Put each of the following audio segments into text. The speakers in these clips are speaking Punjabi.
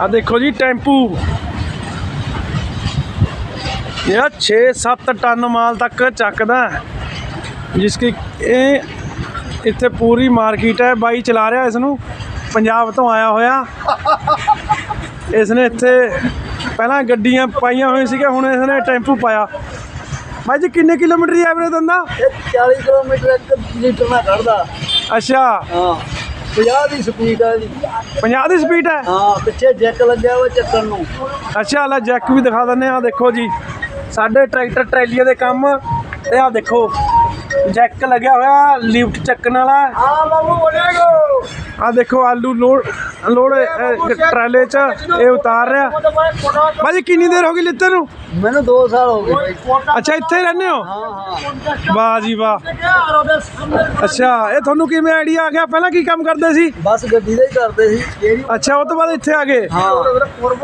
ਆ ਦੇਖੋ ਜੀ ਟੈਂਪੂ। ਇਹ 6-7 ਟਨ ਮਾਲ ਤੱਕ ਚੱਕਦਾ। ਜਿਸ ਕੀ ਇਹ ਇੱਥੇ ਪੂਰੀ ਮਾਰਕੀਟ ਹੈ ਬਾਈ ਚਲਾ ਰਿਹਾ ਇਸ ਨੂੰ ਪੰਜਾਬ ਤੋਂ ਆਇਆ ਹੋਇਆ। ਇਸ ਨੇ ਇੱਥੇ ਪਹਿਲਾਂ ਗੱਡੀਆਂ ਪਾਈਆਂ ਹੋਈਆਂ ਸੀਗੀਆਂ ਹੁਣ ਇਸ ਨੇ ਟੈਂਪੂ ਪਾਇਆ। ਬਾਈ ਜੀ ਕਿੰਨੇ ਕਿਲੋਮੀਟਰ ਦੀ ਐਵਰੇਜ ਦਿੰਦਾ ਇਹ 40 ਕਿਲੋਮੀਟਰ ਇੱਕ ਲੀਟਰ ਨਾਲ ਕੱਢਦਾ ਅੱਛਾ। ਹਾਂ। 50 ਦੀ ਸਪੀਡ ਆ ਇਹਦੀ 50 ਦੀ ਸਪੀਡ ਹੈ? ਹਾਂ ਪਿੱਛੇ ਜੈਕ ਲੱਗਿਆ ਹੋਇਆ ਚੱਕਣ ਨੂੰ। ਅੱਛਾ ਲੈ ਜੈਕ ਵੀ ਦਿਖਾ ਦਿੰਨੇ ਆ ਦੇਖੋ ਜੀ। ਸਾਡੇ ਟਰੈਕਟਰ ਟਰੈਲੀਆਂ ਦੇ ਕੰਮ ਤੇ ਆ ਦੇਖੋ ਜੈਕ ਲੱਗਿਆ ਹੋਇਆ ਲਿਫਟ ਚੱਕਣ ਵਾਲਾ। ਹਾਂ ਬਾਬੂ ਬੋਲੇਗੋ ਆ ਦੇਖੋ ਆਲੂ ਲੋਡ ਲੋਡ ਟਰਾਲੇ 'ਚ ਇਹ ਉਤਾਰ ਰਿਹਾ। ਭਾਜੀ ਕਿੰਨੀ ਦੇਰ ਹੋ ਗਈ ਲਿੱਤੇ ਨੂੰ? ਮੈਨੂੰ 2 ਸਾਲ ਹੋ ਗਏ। ਅੱਛਾ ਇੱਥੇ ਹੀ ਰਹਿੰਦੇ ਹੋ? ਹਾਂ ਹਾਂ। ਵਾਹ ਜੀ ਵਾਹ। ਅੱਛਾ ਇਹ ਤੁਹਾਨੂੰ ਕਿਵੇਂ ਆਈਡੀਆ ਆ ਗਿਆ? ਪਹਿਲਾਂ ਕੀ ਕੰਮ ਕਰਦੇ ਸੀ? ਬਸ ਗੱਡੀ ਦਾ ਹੀ ਕਰਦੇ ਸੀ ਅੱਛਾ ਉਹ ਤੋਂ ਬਾਅਦ ਇੱਥੇ ਆ ਗਏ? ਹਾਂ।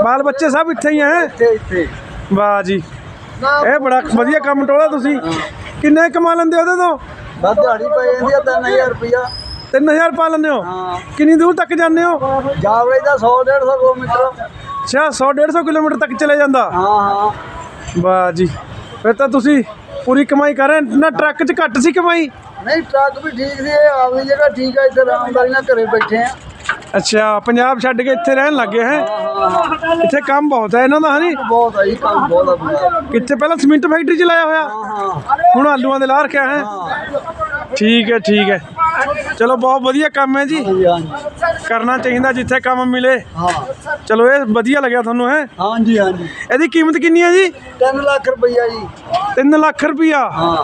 ਬਾਲ ਬੱਚੇ ਸਭ ਇੱਥੇ ਹੀ ਹੈ? ਇੱਥੇ ਇੱਥੇ। ਵਾਹ ਜੀ। ਇਹ ਬੜਾ ਵਧੀਆ ਕੰਮ ਟੋਲਾ ਤੁਸੀਂ। ਕਿੰਨੇ ਕਮਾ ਲੈਂਦੇ ਉਹਦੇ ਤੋਂ? ਬਸ ਦਿਹਾੜੀ ਪੈ ਜਾਂਦੀ ਆ 3000 ਰੁਪਇਆ। 3000 ਪਾ ਲੈਂਦੇ ਹੋ? ਹਾਂ। ਕਿੰਨੀ ਦੂਰ ਤੱਕ ਜਾਂਦੇ ਹੋ? ਜਾਵੜੇ ਦਾ 100 150 ਕਿਲੋਮੀਟਰ। ਅੱਛਾ 100 150 ਕਿਲੋਮੀਟਰ ਤੱਕ ਚਲੇ ਜਾਂਦਾ? ਹਾਂ ਹਾਂ। ਵਾਹ ਜੀ। ਫਿਰ ਤਾਂ ਤੁਸੀਂ ਪੂਰੀ ਕਮਾਈ ਕਰ ਰਹੇ ਨਾ ਟਰੱਕ 'ਚ ਘੱਟ ਸੀ ਕਮਾਈ? ਨਹੀਂ ਟਰੱਕ ਵੀ ਠੀਕ ਸੀ ਇਹ ਆਪਣੀ ਜਗ੍ਹਾ ਠੀਕ ਆ ਇੱਥੇ ਆਰਾਮਦਾਰੀ ਨਾਲ ਘਰੇ ਬੈਠੇ ਆ। ਅੱਛਾ ਪੰਜਾਬ ਛੱਡ ਕੇ ਇੱਥੇ ਰਹਿਣ ਲੱਗੇ ਹੈ? ਇੱਥੇ ਕੰਮ ਬਹੁਤ ਹੈ ਇਹਨਾਂ ਦਾ ਹਨੀ ਬਹੁਤ ਆਈ ਕੰਮ ਬਹੁਤ ਆ ਕਿੱਥੇ ਪਹਿਲਾਂ ਸੀਮਿੰਟ ਫੈਕਟਰੀ 'ਚ ਲਾਇਆ ਹੋਇਆ? ਹਾਂ ਹਾਂ। ਹੁਣ ਆਲੂਆਂ ਦੇ ਲਾ ਰੱਖਿਆ ਹੈ। ਠੀਕ ਹੈ ਠੀਕ ਹੈ। ਚਲੋ ਬਹੁਤ ਵਧੀਆ ਕੰਮ ਹੈ ਜੀ। ਕਰਨਾ ਚਾਹੀਦਾ ਜਿੱਥੇ ਕੰਮ ਮਿਲੇ। ਹਾਂ। ਚਲੋ ਇਹ ਵਧੀਆ ਲੱਗਿਆ ਤੁਹਾਨੂੰ ਹੈ? ਹਾਂਜੀ ਹਾਂਜੀ। ਇਹਦੀ ਕੀਮਤ ਕਿੰਨੀ ਹੈ ਜੀ? 3 ਲੱਖ ਰੁਪਈਆ ਜੀ। 3 ਲੱਖ ਰੁਪਈਆ? ਹਾਂ।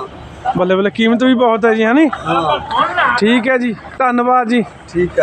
ਬੱਲੇ ਬੱਲੇ ਕੀਮਤ ਵੀ ਬਹੁਤ ਹੈ ਜੀ ਹਨੀ? ਹਾਂ। ਠੀਕ ਹੈ ਜੀ ਧੰਨਵਾਦ ਜੀ। ਠੀਕ ਹੈ।